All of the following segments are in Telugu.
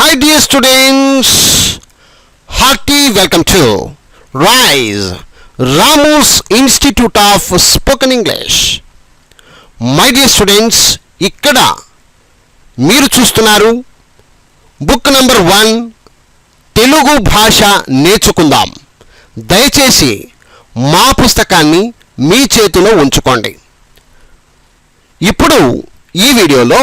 Hi dear students, hearty welcome to RISE, Ramus Institute of Spoken English. My dear students ఇక్కడ మీరు చూస్తున్నారు బుక్ నంబర్ వన్ తెలుగు భాష నేర్చుకుందాం దయచేసి మా పుస్తకాన్ని మీ చేతిలో ఉంచుకోండి ఇప్పుడు ఈ వీడియోలో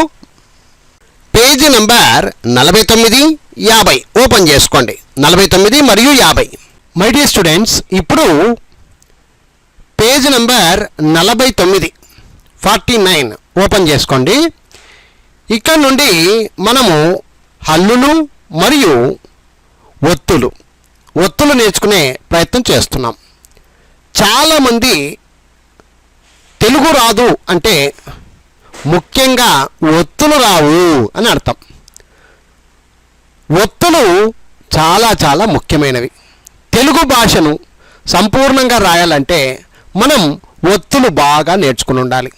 పేజీ నంబర్ నలభై తొమ్మిది యాభై. ఓపెన్ చేసుకోండి. నలభై తొమ్మిది మరియు యాభై. మై డియర్ స్టూడెంట్స్ ఇప్పుడు పేజ్ నంబర్ నలభై తొమ్మిది ఫార్టీ నైన్. ఓపెన్ చేసుకోండి. ఇక్కడ నుండి మనము హల్లులు మరియు ఒత్తులు ఒత్తులు నేర్చుకునే ప్రయత్నం చేస్తున్నాం. చాలామంది తెలుగు రాదు అంటే ముఖ్యంగా ఒత్తులు రావు అని అర్థం. ఒత్తులు చాలా చాలా ముఖ్యమైనవి. తెలుగు భాషను సంపూర్ణంగా రాయాలంటే మనం ఒత్తులు బాగా నేర్చుకుని ఉండాలి.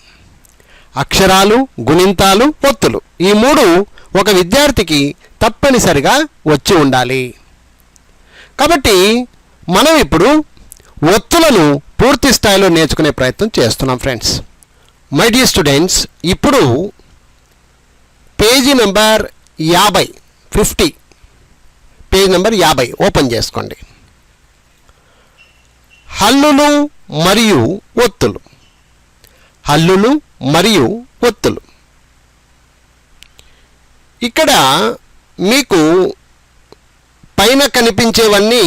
అక్షరాలు గుణింతాలు ఒత్తులు ఈ మూడు ఒక విద్యార్థికి తప్పనిసరిగా వచ్చి ఉండాలి. కాబట్టి మనం ఇప్పుడు ఒత్తులను పూర్తి స్థాయిలో నేర్చుకునే ప్రయత్నం చేస్తున్నాం ఫ్రెండ్స్ మై డియర్ స్టూడెంట్స్ ఇప్పుడు పేజీ నెంబర్ యాభై ఫిఫ్టీ. పేజ్ నెంబర్ యాభై ఓపెన్ చేసుకోండి. హల్లులు మరియు ఒత్తులు. హల్లులు మరియు ఒత్తులు. ఇక్కడ మీకు పైన కనిపించేవన్నీ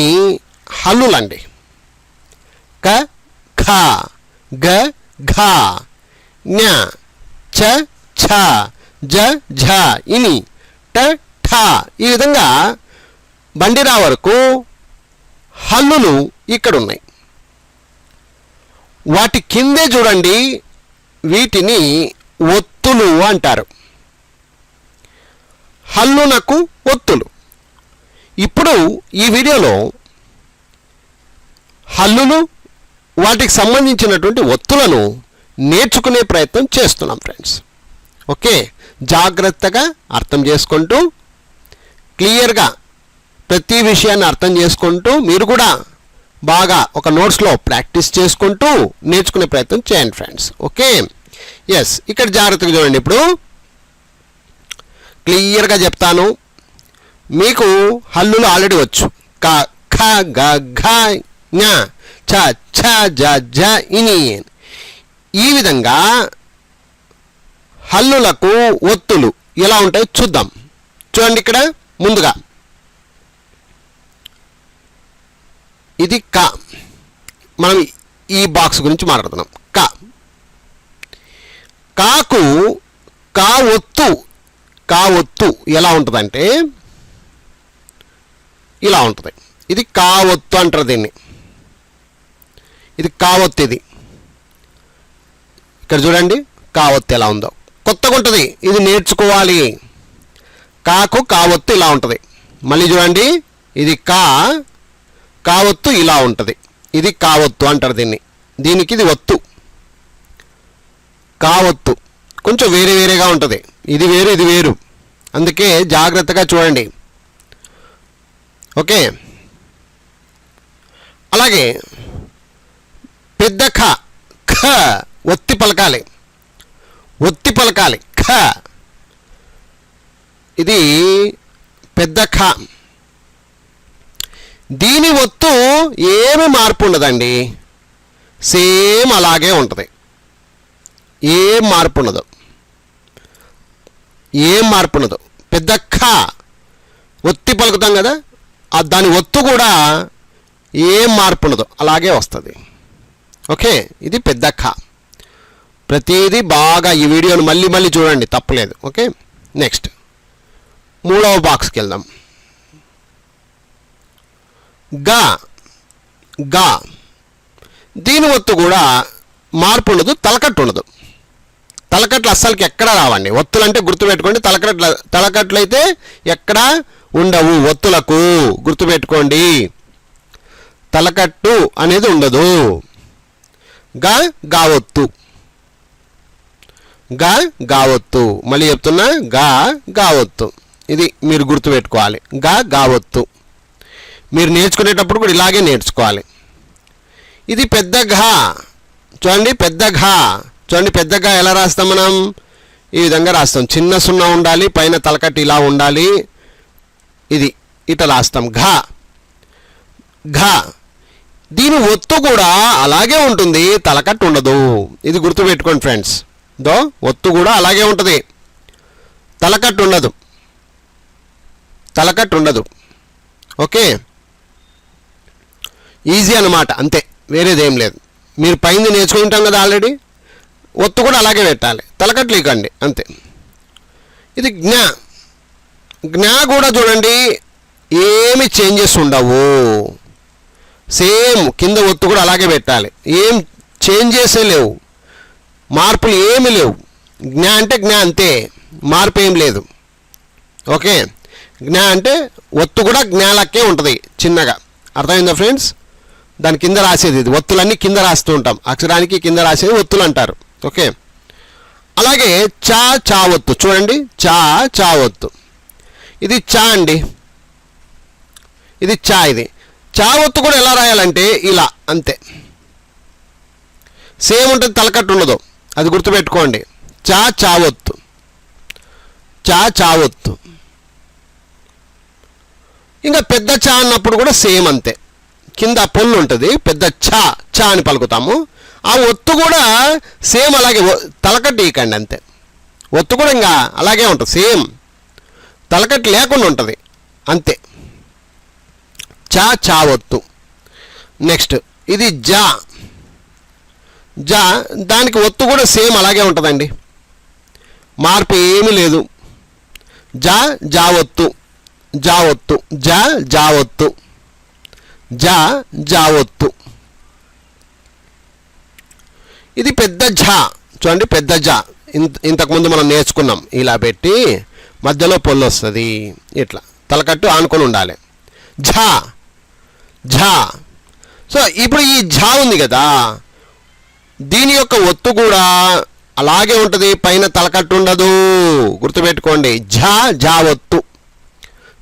హల్లులండి. క ఖ గ ఘ. జ్ఞ చ ఛ జ ఝ ఇని ట ఠ. ఈ విధంగా బండిరా వరకు హల్లులు ఇక్కడ ఉన్నాయి వాటి కిందే చూడండి వీటిని ఒత్తులు అంటారు. హల్లునకు ఒత్తులు. ఇప్పుడు ఈ వీడియోలో హల్లులు వాటికి సంబంధించినటువంటి ఒత్తులను నేర్చుకునే ప్రయత్నం చేస్తున్నాం ఫ్రెండ్స్ ఓకే జాగ్రత్తగా అర్థం చేసుకుంటూ క్లియర్గా ప్రతి విషయాన్ని అర్థం చేసుకుంటూ మీరు కూడా బాగా ఒక నోట్స్లో ప్రాక్టీస్ చేసుకుంటూ నేర్చుకునే ప్రయత్నం చేయండి ఫ్రెండ్స్ ఓకే ఎస్ ఇక్కడ జాగ్రత్తగా చూడండి ఇప్పుడు. క్లియర్గా చెప్తాను. మీకు హల్లులు ఆల్రెడీ వచ్చు. క ఖ గ ఘ ఞ ఛ ఛ జ జ ఇని ఈ విధంగా హల్లులకు ఒత్తులు ఎలా ఉంటాయి చూద్దాం. చూడండి ఇక్కడ ముందుగా. ఇది క. మనం ఈ బాక్స్ గురించి మాట్లాడుతున్నాం. క. కాకు కా ఒత్తు. కా ఒత్తు ఎలా ఉంటుందంటే ఇలా ఉంటుంది. ఇది కా ఒత్తు అంటారు దీన్ని. ఇది కావొత్తు ఇది ఇక్కడ చూడండి కావత్తు ఎలా ఉందో. కొత్తగా ఉంటుంది. ఇది నేర్చుకోవాలి. కాకు కావొత్తు ఇలా ఉంటుంది. మళ్ళీ చూడండి ఇది కా కావొత్తు ఇలా ఉంటుంది. ఇది కావొత్తు అంటారు దీన్ని. దీనికి ఇది ఒత్తు. కావొత్తు. కొంచెం వేరే వేరేగా ఉంటుంది. ఇది వేరు ఇది వేరు. అందుకే జాగ్రత్తగా చూడండి. ఓకే? అలాగే పెద్ద ఖ ఖ ఒత్తి పలకాలి. ఒత్తి పలకాలి. ఖ. ఇది పెద్ద ఖ. దీని ఒత్తు ఏమి మార్పు ఉండదండి. సేమ్ అలాగే ఉంటుంది. ఏం మార్పు ఉండదు. ఏం మార్పు ఉండదు. పెద్ద ఖ. ఒత్తి పలుకుతాం కదా ఆ దాని ఒత్తు కూడా ఏం మార్పు ఉండదు. అలాగే వస్తుంది. ఓకే ఇది పెద్ద ఖ. ప్రతిదీ బాగా ఈ వీడియోను మళ్ళీ మళ్ళీ చూడండి తప్పలేదు. ఓకే? నెక్స్ట్ మూడవ బాక్స్కి వెళ్దాం గా. గా. దీని ఒత్తు కూడా మార్పు ఉండదు తలకట్టు ఉండదు. తలకట్లు అస్సలకి ఎక్కడా రావండి. ఒత్తులు అంటే గుర్తుపెట్టుకోండి తలకట్ల తలకట్లు అయితే ఎక్కడా ఉండవు ఒత్తులకు. గుర్తుపెట్టుకోండి. తలకట్టు అనేది ఉండదు. గా గావొత్తు గా గావొత్తు మళ్ళీ చెప్తున్నా గా గావొత్తు ఇది మీరు గుర్తుపెట్టుకోవాలి. గా గావత్తు మీరు నేర్చుకునేటప్పుడు కూడా ఇలాగే నేర్చుకోవాలి. ఇది పెద్ద ఘా. చూడండి పెద్ద ఘా. చూడండి పెద్ద ఘా ఎలా రాస్తాం మనం? ఈ విధంగా రాస్తాం. చిన్న సున్నా ఉండాలి పైన తలకట్టి ఇలా ఉండాలి. ఇది ఇట రాస్తాం. ఘా. ఘా. దీని ఒత్తు కూడా అలాగే ఉంటుంది. తలకట్టు ఉండదు. ఇది గుర్తుపెట్టుకోండి ఫ్రెండ్స్. దో ఒత్తు కూడా అలాగే ఉంటుంది. తలకట్టు ఉండదు తలకట్టు ఉండదు ఓకే? ఈజీ అన్నమాట. అంతే. వేరేదేం లేదు. మీరు పైంది నేర్చుకుంటాం కదా ఆల్రెడీ. ఒత్తు కూడా అలాగే పెట్టాలి. తలకట్లు ఇకండి అంతే. ఇది జ్ఞా. జ్ఞా కూడా చూడండి ఏమి చేంజెస్ ఉండవు. సేమ్ కింద ఒత్తు కూడా అలాగే పెట్టాలి. ఏం చేంజెసే లేవు. మార్పులు ఏమి లేవు. జ్ఞా అంటే జ్ఞా అంతే. మార్పు ఏం లేదు. ఓకే? జ్ఞా అంటే ఒత్తు కూడా జ్ఞాలకే ఉంటుంది చిన్నగా. అర్థమైందా ఫ్రెండ్స్? దాని కింద రాసేది ఇది. ఒత్తులన్నీ కింద రాస్తూ ఉంటాం. అక్షరానికి కింద రాసేది ఒత్తులు అంటారు. ఓకే? అలాగే చా చా ఒత్తు. చూడండి. చా చా ఒత్తు. ఇది చా అండి. ఇది చా ఇది. చా ఒత్తు కూడా ఎలా రాయాలంటే ఇలా. అంతే. సేమ్ ఉంటుంది తలకట్టు ఉండదు. అది గుర్తుపెట్టుకోండి. చా చావొత్తు. చా చావొత్తు. ఇంకా పెద్ద చా అన్నప్పుడు కూడా సేమ్ అంతే. కింద పొల్లు ఉంటుంది పెద్ద చా చా అని పలుకుతాము. ఆ ఒత్తు కూడా సేమ్ అలాగే ఒ- తలకట్టు ఇకండి అంతే. ఒత్తు కూడా ఇంకా అలాగే ఉంటుంది సేమ్. తలకట్టు లేకుండా ఉంటుంది అంతే. చా చావొత్తు. నెక్స్ట్ ఇది జా. జా దానికి ఒత్తు కూడా సేమ్ అలాగే ఉంటుందండి. మార్పు ఏమీ లేదు. జా జా ఒత్తు జా ఒత్తు జా జా ఒత్తు జా జా ఒత్తు. ఇది పెద్ద ఝా. చూడండి పెద్ద జా ఇంత ఇంతకుముందు మనం నేర్చుకున్నాం. ఇలా పెట్టి మధ్యలో పొల్లు వస్తుంది. ఇట్లా. తలకట్టు ఆనుకొని ఉండాలి. ఝా ఝా. సో ఇప్పుడు ఈ ఝా ఉంది కదా. దీని యొక్క ఒత్తు కూడా అలాగే ఉంటుంది పైన తలకట్టు ఉండదు గుర్తుపెట్టుకోండి. ఝ ఝా ఒత్తు.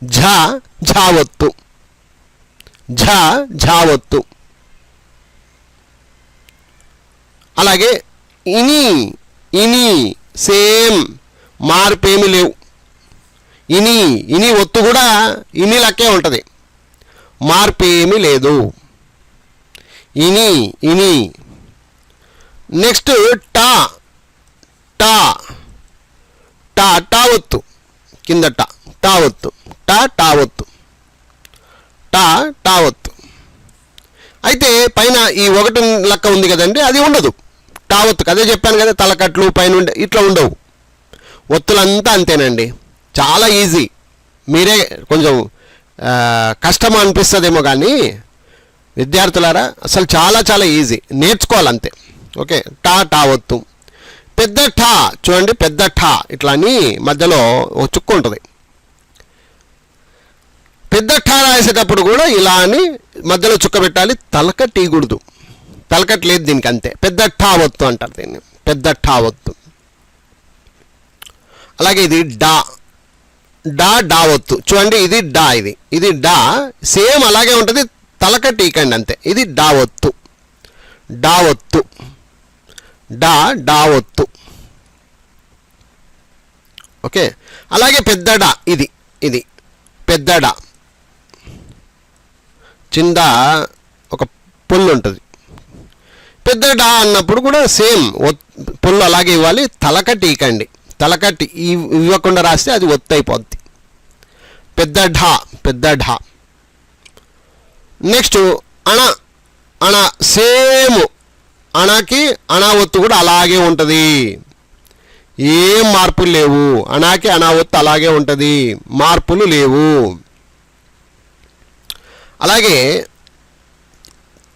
ఝ ఝా ఒత్తు. ఝ ఝా ఒత్తు. అలాగే ఇని ఇని సేమ్ మార్పు లేవు. ఇని ఇని ఒత్తు కూడా ఇని లక్కే ఉంటుంది. మార్పు లేదు. ఇని ఇని నెక్స్ట్ టా. టా. టా టా ఒత్తు కింద టా. టా ఒత్తు టా టా ఒత్తు టా టా ఒత్తు అయితే పైన ఈ ఒకటి లెక్క ఉంది కదండి అది ఉండదు. టా ఒత్తు అదే చెప్పాను కదా తలకట్లు పైన ఉండే ఇట్లా ఉండవు. ఒత్తులంతా అంతేనండి. చాలా ఈజీ. మీరే కొంచెం కష్టం అనిపిస్తుందేమో కానీ విద్యార్థులారా అసలు చాలా చాలా ఈజీ. నేర్చుకోవాలంతే. ఓకే టా టా వత్తు. పెద్ద ఠా చూడండి పెద్ద ఠా ఇట్లా అని మధ్యలో ఒక చుక్క ఉంటుంది. పెద్ద ఠా రాసేటప్పుడు కూడా ఇలా అని మధ్యలో చుక్క పెట్టాలి తలక టీకూడదు తలకట్ లేదు దీనికి అంతే. పెద్ద ఠా ఒత్తు అంటారు దీన్ని. పెద్ద ఠా వత్తు. అలాగే ఇది డా. డా డా ఒత్తు చూడండి ఇది డా ఇది. ఇది డా సేమ్ అలాగే ఉంటుంది తలక టీకండి అంతే. ఇది డా ఒత్తు డా ఒత్తు డా డా ఒత్తు. ఓకే? అలాగే పెద్ద డా ఇది ఇది. పెద్ద డా. చింద ఒక పొల్లు ఉంటుంది పెద్ద డా అన్నప్పుడు కూడా సేమ్ పొల్లు అలాగే ఇవ్వాలి. తలకట్టి ఇకండి తలకట్టి ఇవ్- ఇవ్వకుండా రాస్తే అది ఒత్తు అయిపోద్ది. పెద్ద ఢా పెద్ద ఢా. Next అణ అణ same. అనాకి అనావత్తు కూడా అలాగే ఉంటుంది. ఏం మార్పులు లేవు. అనాకి అనావత్తు అలాగే ఉంటుంది. మార్పులు లేవు. అలాగే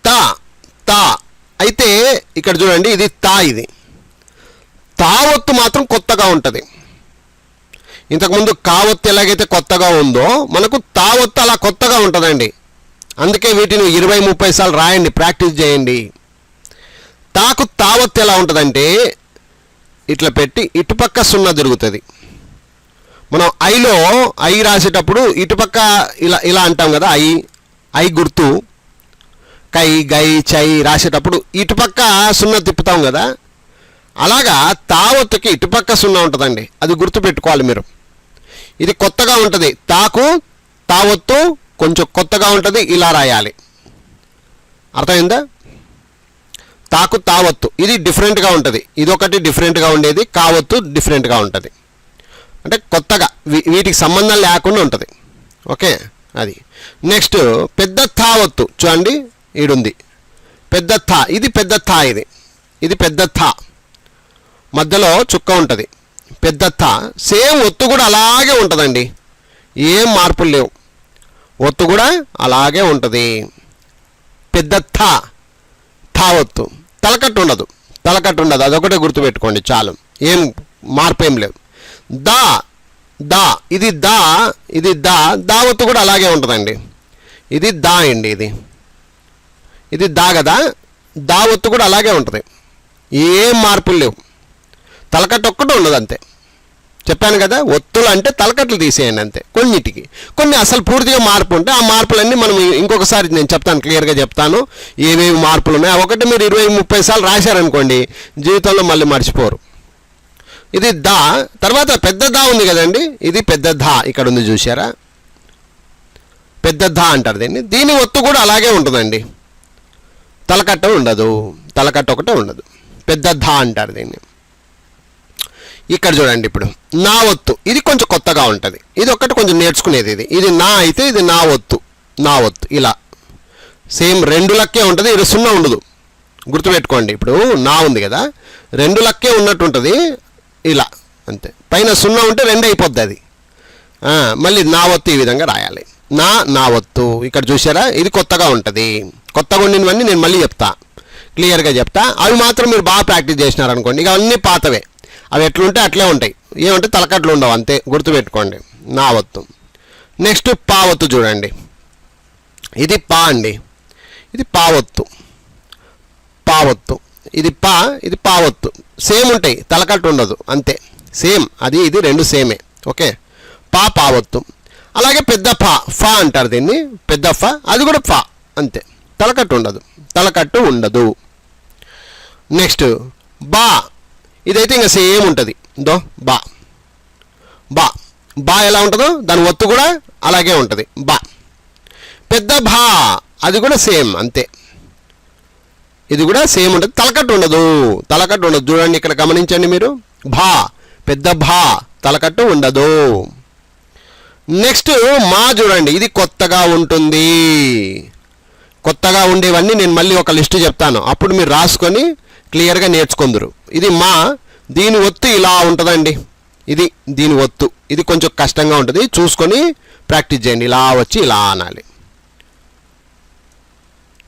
తా తా. అయితే ఇక్కడ చూడండి ఇది తా ఇది. తావత్తు మాత్రం కొత్తగా ఉంటుంది. ఇంతకుముందు కావత్తు ఎలాగైతే కొత్తగా ఉందో మనకు తావత్తు అలా కొత్తగా ఉంటుందండి. అందుకే వీటిని ఇరవై ముప్పై సార్లు రాయండి ప్రాక్టీస్ చేయండి. తాకు తావత్తు ఎలా ఉంటుందంటే ఇట్లా పెట్టి ఇటుపక్క సున్నా జరుగుతుంది మనం ఐలో ఐ రాసేటప్పుడు ఇటుపక్క ఇలా ఇలా అంటాం కదా ఐ ఐ గుర్తు. కై గై చై రాసేటప్పుడు ఇటుపక్క సున్నా తిప్పుతాం కదా అలాగా తావత్తుకి ఇటుపక్క సున్నా ఉంటుందండి. అది గుర్తుపెట్టుకోవాలి మీరు. ఇది కొత్తగా ఉంటుంది. తాకు తావత్తు కొంచెం కొత్తగా ఉంటుంది ఇలా రాయాలి. అర్థమైందా? తాకు తావత్తు. ఇది డిఫరెంట్గా ఉంటుంది. ఇదొకటి డిఫరెంట్గా ఉండేది కావత్తు డిఫరెంట్గా ఉంటుంది. అంటే కొత్తగా వీ- వీటికి సంబంధం లేకుండా ఉంటుంది. ఓకే? అది. నెక్స్ట్ పెద్ద తావత్తు. చూడండి ఈడుంది. పెద్ద థా ఇది పెద్ద థా ఇది. ఇది పెద్ద థా. మధ్యలో చుక్క ఉంటుంది. పెద్ద థా. సేమ్ ఒత్తు కూడా అలాగే ఉంటుందండి. ఏం మార్పులు లేవు. ఒత్తు కూడా అలాగే ఉంటుంది. పెద్ద థా. థా ఒత్తు తలకట్టు ఉండదు. తలకట్టు ఉండదు. అదొకటే గుర్తుపెట్టుకోండి చాలు. ఏం మార్పు ఏం లేవు. దా దా ఇది దా ఇది దా దావత్తు కూడా అలాగే ఉంటుందండి. ఇది దా అండి ఇది. ఇది దా కదా? దావత్తు కూడా అలాగే ఉంటుంది. ఏం మార్పులు లేవు. తలకట్టు ఒక్కటే ఉండదు అంతే చెప్పాను కదా ఒత్తులు అంటే తలకట్లు తీసేయండి అంతే కొన్నిటికి. కొన్ని అసలు పూర్తిగా మార్పు ఉంటే ఆ మార్పులన్నీ మనం ఇంకొకసారి నేను చెప్తాను క్లియర్గా చెప్తాను. ఏవేవి మార్పులు ఉన్నాయి ఒకటి మీరు ఇరవై ముప్పై సార్లు రాశారనుకోండి జీవితంలో మళ్ళీ మర్చిపోరు. ఇది దా తర్వాత పెద్ద దా ఉంది కదండి ఇది పెద్ద ధా ఇక్కడ ఉంది చూసారా పెద్ద ధా అంటారు దీన్ని. దీని ఒత్తు కూడా అలాగే ఉంటుందండి. తలకట్ట ఉండదు తలకట్ట ఒకటే ఉండదు. పెద్ద ధా అంటారు దీన్ని. ఇక్కడ చూడండి ఇప్పుడు. నా ఒత్తు. ఇది కొంచెం కొత్తగా ఉంటుంది. ఇది ఒక్కటి కొంచెం నేర్చుకునేది ఇది. ఇది నా అయితే ఇది నా ఒత్తు. నా ఒత్తు. ఇలా. సేమ్ రెండు లక్కే ఉంటుంది. ఇది సున్నా ఉండదు. గుర్తుపెట్టుకోండి. ఇప్పుడు నా ఉంది కదా. రెండు లక్కే ఉన్నట్టు ఉంటుంది ఇలా. అంతే. పైన సున్నా ఉంటే రెండు అయిపోద్ది అది. మళ్ళీ నా ఒత్తు ఈ విధంగా రాయాలి. నా నా ఒత్తు. ఇక్కడ చూసారా ఇది కొత్తగా ఉంటుంది. కొత్తగా ఉండినవన్నీ నేను మళ్ళీ చెప్తా. క్లియర్గా చెప్తా. అవి మాత్రం మీరు బాగా ప్రాక్టీస్ చేసినారనుకోండి. ఇక అన్నీ పాతవే. అవి ఎట్లుంటే అట్లే ఉంటాయి. ఏమంటే తలకట్లు ఉండవు అంతే. గుర్తుపెట్టుకోండి. నా వత్తు. నెక్స్ట్ పా ఒత్తు చూడండి. ఇది పా అండి. ఇది పావొత్తు పావొత్తు ఇది పా ఇది పావొత్తు సేమ్ ఉంటాయి. తలకట్టు ఉండదు అంతే. సేమ్. అది ఇది రెండు సేమే. ఓకే? పా పావత్తు అలాగే పెద్ద ఫా ఫా అంటారు దీన్ని. పెద్ద ఫా. అది కూడా ఫా. అంతే. తలకట్టు ఉండదు. తలకట్టు ఉండదు. నెక్స్ట్ బా. ఇదైతే ఇంకా సేమ్ ఉంటుంది. దో బా. బా. బా ఎలా ఉంటుందో దాని ఒత్తు కూడా అలాగే ఉంటుంది. బా. పెద్ద భా. అది కూడా సేమ్ అంతే. ఇది కూడా సేమ్ ఉంటుంది. తలకట్టు ఉండదు. తలకట్టు ఉండదు. చూడండి ఇక్కడ గమనించండి మీరు. భా. పెద్ద భా. తలకట్టు ఉండదు. నెక్స్ట్ మా చూడండి. ఇది కొత్తగా ఉంటుంది. కొత్తగా ఉండేవన్నీ నేను మళ్ళీ ఒక లిస్టు చెప్తాను. అప్పుడు మీరు రాసుకొని క్లియర్గా నేర్చుకుందరు. ఇది మా దీని ఒత్తు ఇలా ఉంటుందండి. ఇది దీని ఒత్తు. ఇది కొంచెం కష్టంగా ఉంటుంది. చూసుకొని ప్రాక్టీస్ చేయండి. ఇలా వచ్చి ఇలా అనాలి.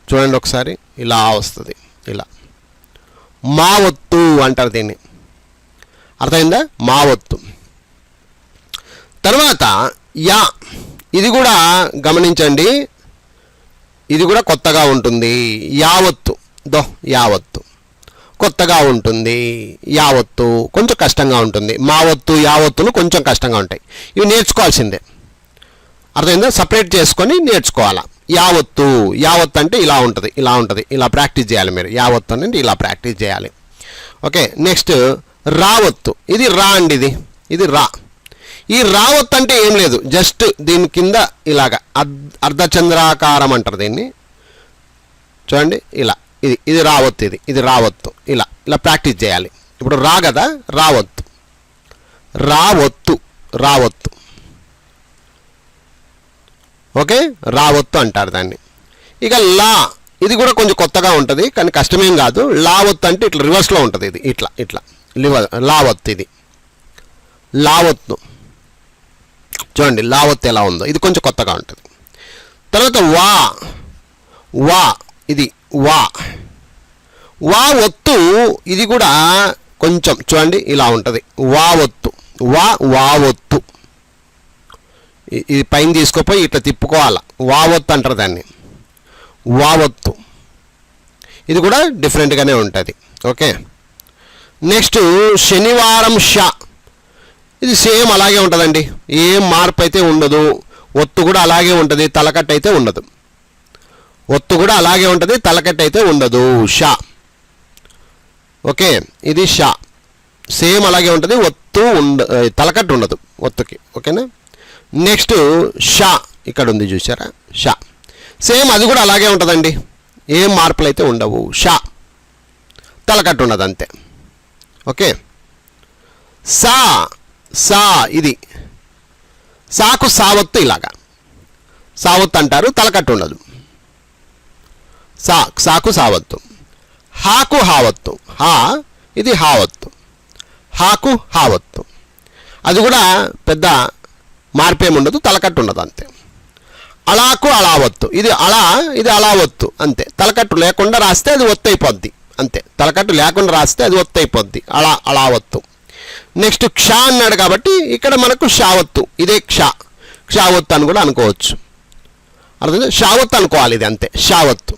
చూడండి ఒకసారి. ఇలా వస్తుంది. ఇలా. మా ఒత్తు అంటారు దీన్ని. అర్థమైందా? మా ఒత్తు. తర్వాత యా. ఇది కూడా గమనించండి. ఇది కూడా కొత్తగా ఉంటుంది. యావత్తు దో యావత్తు కొత్తగా ఉంటుంది యావత్తు కొంచెం కష్టంగా ఉంటుంది. మావత్తు యావత్తులు కొంచెం కష్టంగా ఉంటాయి. ఇవి నేర్చుకోవాల్సిందే. అర్థమైందా? సపరేట్ చేసుకొని నేర్చుకోవాలా. యావత్తు యావత్తు అంటే ఇలా ఉంటుంది ఇలా ఉంటుంది ఇలా ప్రాక్టీస్ చేయాలి మీరు. యావత్తు అంటే ఇలా ప్రాక్టీస్ చేయాలి. ఓకే నెక్స్ట్ రావత్తు ఇది రా అండి ఇది. ఇది రా. ఈ రావత్ అంటే ఏం లేదు. జస్ట్ దీని కింద ఇలాగ అర్ధచంద్రాకారం అంటారు దీన్ని. చూడండి ఇలా. ఇది ఇది రావద్దు ఇది ఇది రావద్దు ఇలా ఇలా ప్రాక్టీస్ చేయాలి. ఇప్పుడు రా కదా రావద్దు రావత్తు రావద్దు ఓకే? రావత్తు అంటారు దాన్ని. ఇక లా ఇది కూడా కొంచెం కొత్తగా ఉంటుంది కానీ కష్టమేం కాదు. లావత్తు అంటే ఇట్లా రివర్స్లో ఉంటుంది ఇది. ఇట్లా ఇట్లా. లివర్ లావత్తు ఇది. లావత్తు. చూడండి లావత్తు ఎలా ఉందో. ఇది కొంచెం కొత్తగా ఉంటుంది. తర్వాత వా. వా ఇది వా. వా ఒత్తు ఇది కూడా కొంచెం చూడండి ఇలా ఉంటుంది. వా ఒత్తు వా వా ఒత్తు ఇది పైన తీసుకుపోయి ఇట్లా తిప్పుకోవాలి. ఒత్తు అంటారు దాన్ని. వా ఒత్తు ఇది కూడా డిఫరెంట్గానే ఉంటుంది. ఓకే? నెక్స్ట్ శనివారం షా. ఇది సేమ్ అలాగే ఉంటుందండి. ఏం మార్పు అయితే ఉండదు. ఒత్తు కూడా అలాగే ఉంటుంది. తలకట్టు అయితే ఉండదు. ఒత్తు కూడా అలాగే ఉంటుంది తలకట్టు అయితే ఉండదు. షా. ఓకే ఇది షా. సేమ్ అలాగే ఉంటుంది ఒత్తు ఉండ తలకట్టు ఉండదు ఒత్తుకి. ఓకేనా? నెక్స్ట్ షా ఇక్కడ ఉంది చూసారా షా. సేమ్ అది కూడా అలాగే ఉంటుందండి. ఏం మార్పులు అయితే ఉండవు. షా. తలకట్టు ఉండదు అంతే ఓకే? సా. సా ఇది. సాకు సావత్తు ఇలాగా. సావత్తు అంటారు తలకట్టు ఉండదు. సా సాకు సావత్తు. హాకు హావత్తు. హా ఇది హావత్తు. హాకు హావత్తు. అది కూడా పెద్ద మార్పేముండదు తలకట్టు ఉండదు అంతే అలాకు అలావత్తు. ఇది అలా ఇది అలావత్తు అంతే. తలకట్టు లేకుండా రాస్తే అది ఒత్తైపోద్ది అంతే. తలకట్టు లేకుండా రాస్తే అది ఒత్తైపోద్ది అలా అలావత్తు. నెక్స్ట్ క్ష అన్నాడు కాబట్టి ఇక్కడ మనకు షావత్తు ఇదే క్ష. క్షావత్తు అని కూడా అనుకోవచ్చు. అర్థం షావత్తు అనుకోవాలి ఇది అంతే. షావత్తు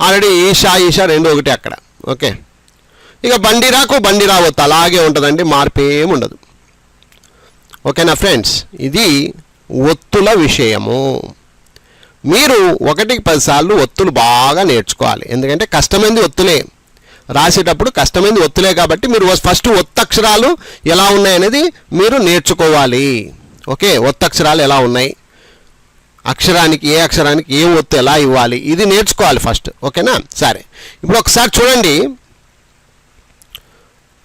ఆల్రెడీ ఈషా ఈషా రెండు ఒకటి అక్కడ. ఓకే. ఇక బండిరాకు బండి రావద్దు. అలాగే ఉంటుందండి మార్పు ఉండదు. ఓకేనా ఫ్రెండ్స్ ఇది ఒత్తుల విషయము. మీరు ఒకటికి పదిసార్లు ఒత్తులు బాగా నేర్చుకోవాలి. ఎందుకంటే కష్టమైంది ఒత్తులే. రాసేటప్పుడు కష్టమైంది ఒత్తులే కాబట్టి మీరు ఫస్ట్ ఒత్తక్షరాలు ఎలా ఉన్నాయనేది మీరు నేర్చుకోవాలి. ఓకే ఒత్తక్షరాలు ఎలా ఉన్నాయి? అక్షరానికి ఏ అక్షరానికి ఏ ఒత్తు ఎలా ఇవ్వాలి? ఇది నేర్చుకోవాలి ఫస్ట్. ఓకేనా? సరే. ఇప్పుడు ఒకసారి చూడండి.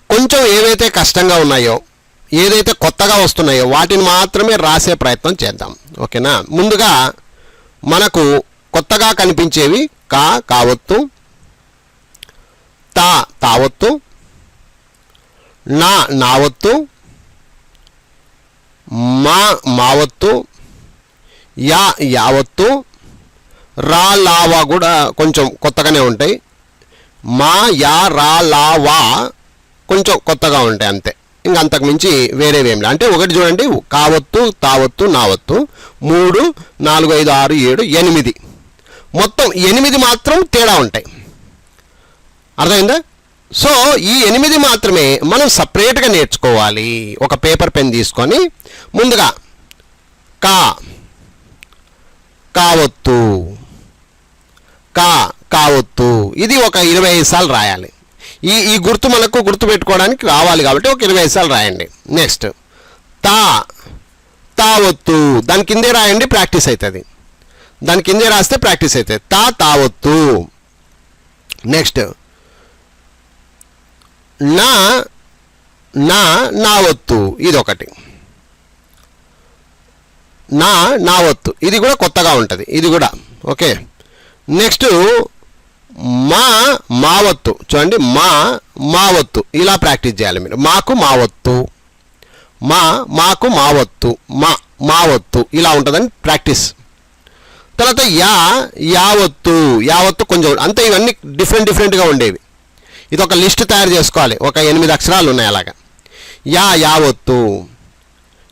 కొంచెం ఏవైతే కష్టంగా ఉన్నాయో ఏదైతే కొత్తగా వస్తున్నాయో వాటిని మాత్రమే రాసే ప్రయత్నం చేద్దాం. ఓకేనా? ముందుగా మనకు కొత్తగా కనిపించేవి కా కావత్తు తా తావత్తు నా నావత్తు మా మావత్తు యా యావత్తు రా లావా కూడా కొంచెం కొత్తగానే ఉంటాయి. మా యా రా లావా కొంచెం కొత్తగా ఉంటాయి అంతే. ఇంక అంతకుమించి వేరేవేం లేదు అంటే ఒకటి చూడండి కావత్తు తావత్తు నావత్తు. మూడు నాలుగు ఐదు ఆరు ఏడు ఎనిమిది. మొత్తం ఎనిమిది మాత్రం తేడా ఉంటాయి. అర్థమైందా? సో ఈ ఎనిమిది మాత్రమే మనం సపరేట్గా నేర్చుకోవాలి. ఒక పేపర్ పెన్ తీసుకొని ముందుగా కా కావత్తు. కా కావత్తు. ఇది ఒక ఇరవై ఐదు సార్లు రాయాలి. ఈ ఈ గుర్తు మనకు గుర్తు పెట్టుకోవడానికి రావాలి కాబట్టి ఒక ఇరవై ఐదు సార్లు రాయండి. నెక్స్ట్ తా తావత్తు. దాని కిందే రాయండి ప్రాక్టీస్ అవుతుంది దాని కిందే రాస్తే ప్రాక్టీస్ అవుతుంది తా తావత్తు. నెక్స్ట్ నా నా నావత్తు. ఇది ఒకటి నా నా వత్తు ఇది కూడా కొత్తగా ఉంటుంది. ఇది కూడా. ఓకే. నెక్స్ట్ మా మావత్తు చూడండి మా మావత్తు ఇలా ప్రాక్టీస్ చేయాలి మీరు. మాకు మావత్తు మా మాకు మావత్తు మా మావత్తు ఇలా ఉంటుందని ప్రాక్టీస్. తర్వాత యా యావత్తు యావత్తు కొంచెం అంతే ఇవన్నీ డిఫరెంట్ డిఫరెంట్గా ఉండేవి. ఇది ఒక లిస్ట్ తయారు చేసుకోవాలి. ఒక ఎనిమిది అక్షరాలు ఉన్నాయి అలాగా. యా యావత్తు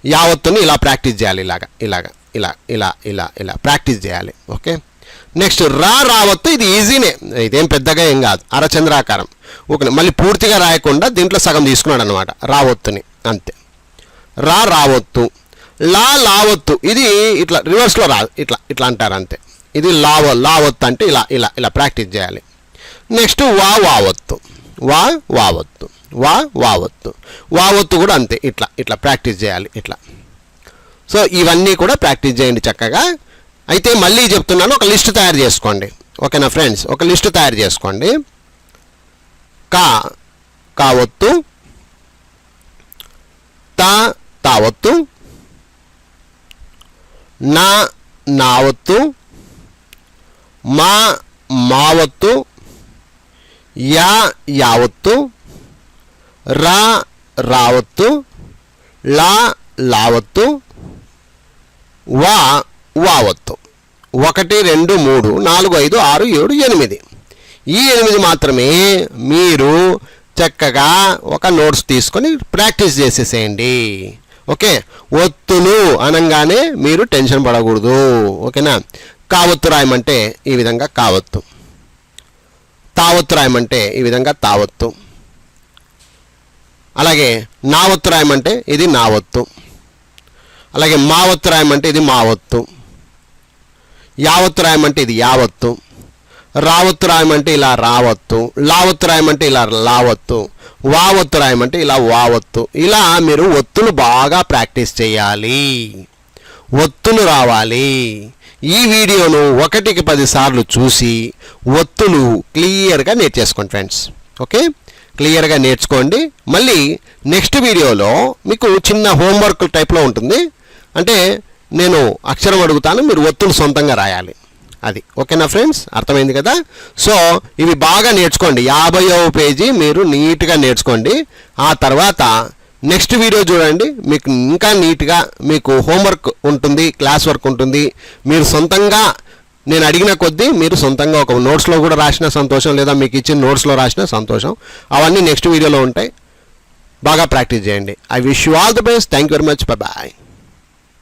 యావత్తుని ఇలా ప్రాక్టీస్ చేయాలి ఇలాగా ఇలాగా ఇలా ఇలా ఇలా ఇలా ప్రాక్టీస్ చేయాలి ఓకే? నెక్స్ట్ రా రావత్తు ఇది ఈజీనే. ఇదేం పెద్దగా ఏం కాదు. అరచంద్రాకారం. ఓకే మళ్ళీ పూర్తిగా రాయకుండా దీంట్లో సగం తీసుకున్నాడు అనమాట రావత్తుని. అంతే. రా రావత్తు. లా లావత్తు. ఇది ఇట్లా రివర్స్లో రా ఇట్లా ఇట్లా అంటారు అంతే. ఇది లావ లావత్తు అంటే ఇలా ఇలా ఇలా ప్రాక్టీస్ చేయాలి. నెక్స్ట్ వా వావత్తు. వా వావత్తు. వా వావత్తు. వావత్తు కూడా అంతే ఇట్లా ఇట్లా ప్రాక్టీస్ చేయాలి ఇట్లా. సో ఇవన్నీ కూడా ప్రాక్టీస్ చేయండి చక్కగా. అయితే మళ్ళీ చెప్తున్నాను ఒక లిస్ట్ తయారు చేసుకోండి. ఓకేనా ఫ్రెండ్స్? ఒక లిస్ట్ తయారు చేసుకోండి. కా కావత్తు తా తావత్తు నా నావత్తు మా మావత్తు యా యావత్తు రా రావత్తు లా లావత్తు వా వావత్తు. ఒకటి రెండు మూడు నాలుగు ఐదు ఆరు ఏడు ఎనిమిది. ఈ ఎనిమిది మాత్రమే మీరు చక్కగా ఒక నోట్స్ తీసుకొని ప్రాక్టీస్ చేసేసేయండి. ఓకే? ఒత్తులు అనగానే మీరు టెన్షన్ పడకూడదు. ఓకేనా? కావత్తు రాయమంటే ఈ విధంగా కావత్తు. తావత్తు రాయమంటే ఈ విధంగా తావత్తు. అలాగే నా రాయమంటే ఇది నావత్తు. అలాగే మా రాయమంటే ఇది మావత్తు. యావత్తు రాయమంటే ఇది యావత్తు. రావత్తు రాయమంటే ఇలా రావత్తు. లావత్తు రాయమంటే ఇలా లావత్తు. వావత్తు రాయమంటే ఇలా వావత్తు. ఇలా మీరు ఒత్తులు బాగా ప్రాక్టీస్ చేయాలి. ఒత్తులు రావాలి. ఈ వీడియోను ఒకటికి పది సార్లు చూసి ఒత్తులు క్లియర్గా నేర్చేసుకోండి ఫ్రెండ్స్. ఓకే? క్లియర్గా నేర్చుకోండి. మళ్ళీ నెక్స్ట్ వీడియోలో మీకు చిన్న హోంవర్క్ టైప్లో ఉంటుంది. అంటే నేను అక్షరం అడుగుతాను మీరు ఒత్తులు సొంతంగా రాయాలి. అది. ఓకేనా ఫ్రెండ్స్? అర్థమైంది కదా? సో ఇవి బాగా నేర్చుకోండి. యాభైవ పేజీ మీరు నీట్గా నేర్చుకోండి. ఆ తర్వాత నెక్స్ట్ వీడియో చూడండి. మీకు ఇంకా నీట్గా మీకు హోంవర్క్ ఉంటుంది క్లాస్ వర్క్ ఉంటుంది. మీరు సొంతంగా నేను అడిగిన కొద్దీ మీరు సొంతంగా ఒక నోట్స్లో కూడా రాసిన సంతోషం లేదా మీకు ఇచ్చిన నోట్స్లో రాసిన సంతోషం. అవన్నీ నెక్స్ట్ వీడియోలో ఉంటాయి. బాగా ప్రాక్టీస్ చేయండి. I wish you all the best thank you very much bye